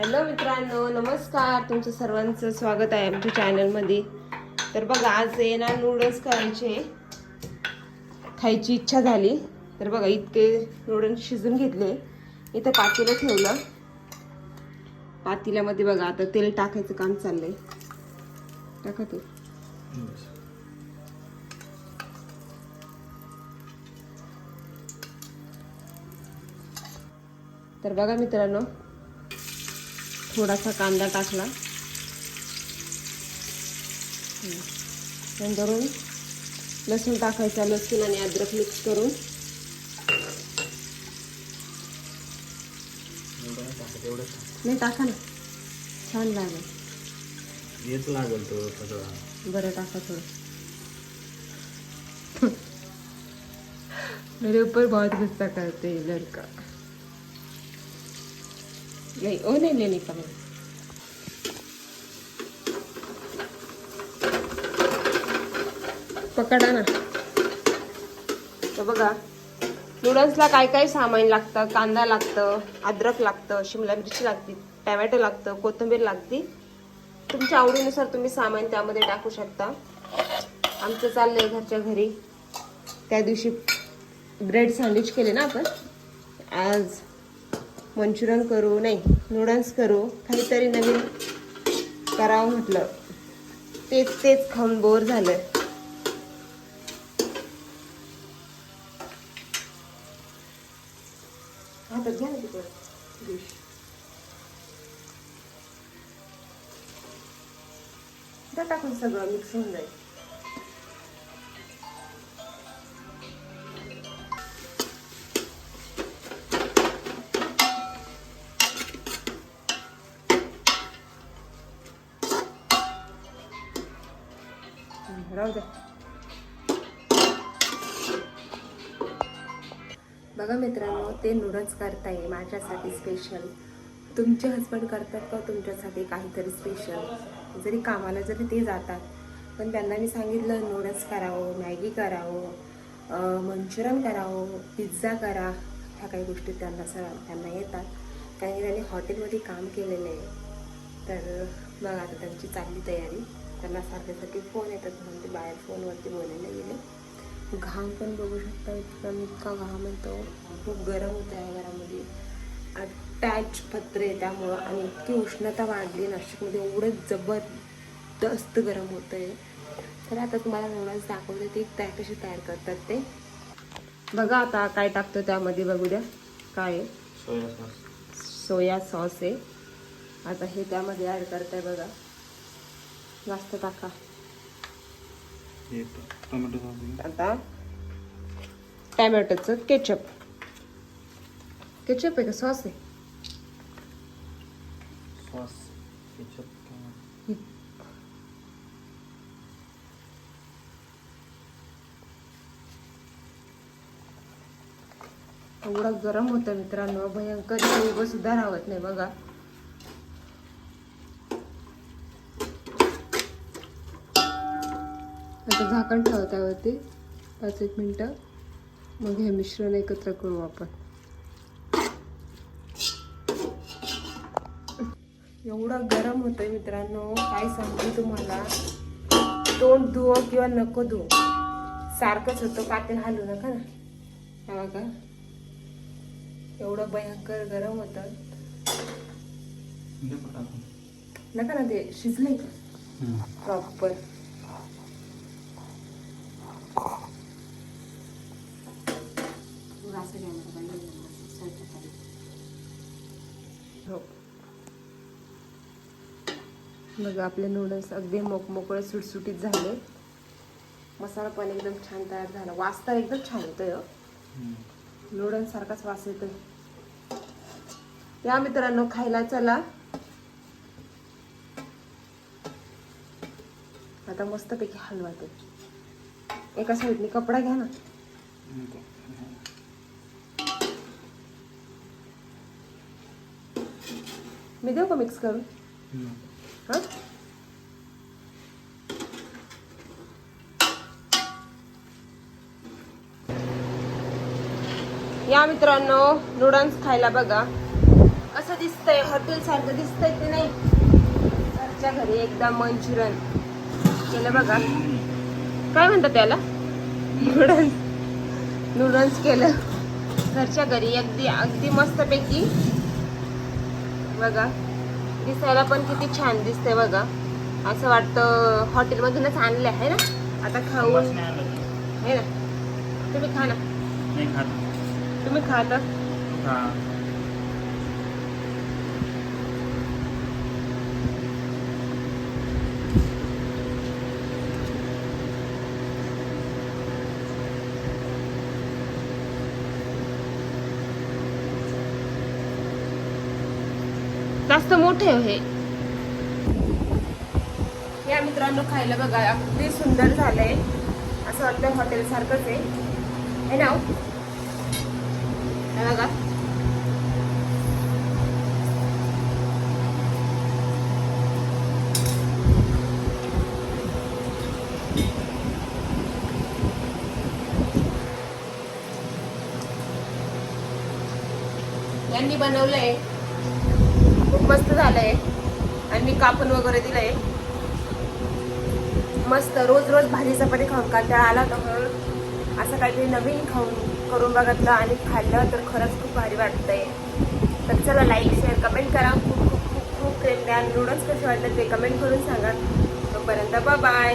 Hello मित्रांनो नमस्कार. तुमचं सर्वांचं स्वागत आहे आमच्या चॅनलमध्ये. तर बघा आज आहे ना नूडल्स करायचे. खायची इच्छा झाली. तर बघा इतके नूडल्स शिजून घेतले. इथं पातेलं ठेवलं. पातेल्यामध्ये बघा आता तेल टाकायचं काम चाललंय. टाका ते तर बघा मित्रांनो थोडासा कांदा टाकला. नंतरून लसूण टाकायचा लसूण आणि अद्रक मिक्स करून. नाही टाका ना. छान लागेल. येच लागेल तो सगळं. बरं टाका थोडं. मेरे ऊपर बहुत गुस्सा करते लड़का नाही ओ नाही नाही का पकडा ना तर बघा नूडल्सला काय काय सामान लागतं कांदा लागतं अद्रक लागतं शिमला मिरची लागते टॅमॅटो लागतं कोथिंबीर लागते तुमच्या आवडीनुसार तुम्ही सामान त्यामध्ये टाकू शकता. आमचं चाललंय घरच्या घरी. त्या दिवशी ब्रेड सँडविच केले ना आपण. आज मंचुरियन करू नाही नूडल्स करू काहीतरी नवीन करावं म्हटलं. तेच तेच खाऊन बोर झालं. हातात घ्या ना तिकडं डिश टाकून सगळं मिक्स होऊन जाईल. राहू द्या बघा मित्रांनो ते नूडल्स करताय माझ्यासाठी स्पेशल तुमचे हजबंड करतात का तुमच्यासाठी काहीतरी स्पेशल जरी कामाला जरी ते जातात पण त्यांना मी सांगितलं नूडल्स करावं मॅगी करावं मंचुरियन करावं पिझ्झा करा. ह्या काही गोष्टी त्यांना सर त्यांना येतात. कारण की त्यांनी हॉटेलमध्ये काम केलेलं आहे. तर बघा आता त्यांची चालली तयारी. त्यांना सारखे सारखे फोन येतात म्हणून ते बाहेर फोनवरती बोलायला गेले. घाम पण बघू शकता इतका इतका घाम येतो. खूप गरम होतं या घरामध्ये. अटॅच पत्रे आहे त्यामुळं आणि इतकी उष्णता वाढली नाशिकमध्ये एवढं जबरदस्त गरम होतं आहे. तर आता तुम्हाला नूडल्स दाखवते ते त्या कशी तयार करतात ते. बघा आता काय टाकतो त्यामध्ये बघू द्या. काय आहे? Soya sauce. सोया सॉस आहे. आता हे त्यामध्ये ॲड करताय बघा. जास्त टाका. हे आता? टॅमॅटोचं केचप. केचप आहे का? सॉस आहे. सॉस केचप एवढं गरम होतं मित्रांनो. भयंकर सुद्धा राहत नाही बघा. आता झाकण ठेव त्यावरती. पाच एक मिनटं. मग हे मिश्रण एकत्र करू आपण. एवढं गरम होतंय मित्रांनो. काय सांगू तुम्हाला? तोंड धुवो किंवा नको धुवो. सारखंच होतं. पातेल हलू नका ना. हा बघा. एवढं भयंकर गरम होतं. नका ना ते. शिजले प्रॉपर हो. बघा आपले नूडल्स अगदी मोकमोकळे सुटसुटीत झाले. मसाला पण एकदम छान तयार झाला. वास तर एकदम छान येतोय हो. नूडल्स सारखाच वास येतोय. या मित्रांनो खायला चला. आता मस्तपैकी हलवा ते. एका साईडने कपडा घ्या ना. मी देऊ का मिक्स करून? हां? या मित्रांनो नूडल्स खायला बघा. कसं दिसतंय हॉटेल सारखं दिसतंय ते नाही? घरच्या घरी एकदम मंचुरियन. केलं बघा. काय म्हणतात त्याला? नूडल्स नूडल्स केलं. घरच्या घरी अगदी अगदी मस्तपैकी बघा. दिसायला पण किती छान दिसतंय बघा. असं वाटतं हॉटेलमधूनच आणले आहे ना? आता खाऊ आहे ना? तुम्ही खा ना. तुम्ही खाता? जास्त मोठे आहे. हे या मित्रांनो खायला बघा अगदी सुंदर झालंय. असं वाटतं हॉटेल सारखंच आहे. है ना बघा. यांनी बनवलंय खूप मस्त झालंय. आणि मी कापून वगैरे दिलंय. मस्त रोज रोज भाजी चपाती खाऊन कंटाळा आला होता म्हणून असं काहीतरी नवीन खाऊन करून बघितलं आणि खाल्लं तर खरंच खूप भारी वाटतंय. तर चला लाईक शेअर कमेंट करा. खूप खूप खूप खूप प्रेम द्या नूडल्स कसे वाटलं ते कमेंट करून सांगा. तोपर्यंत बाय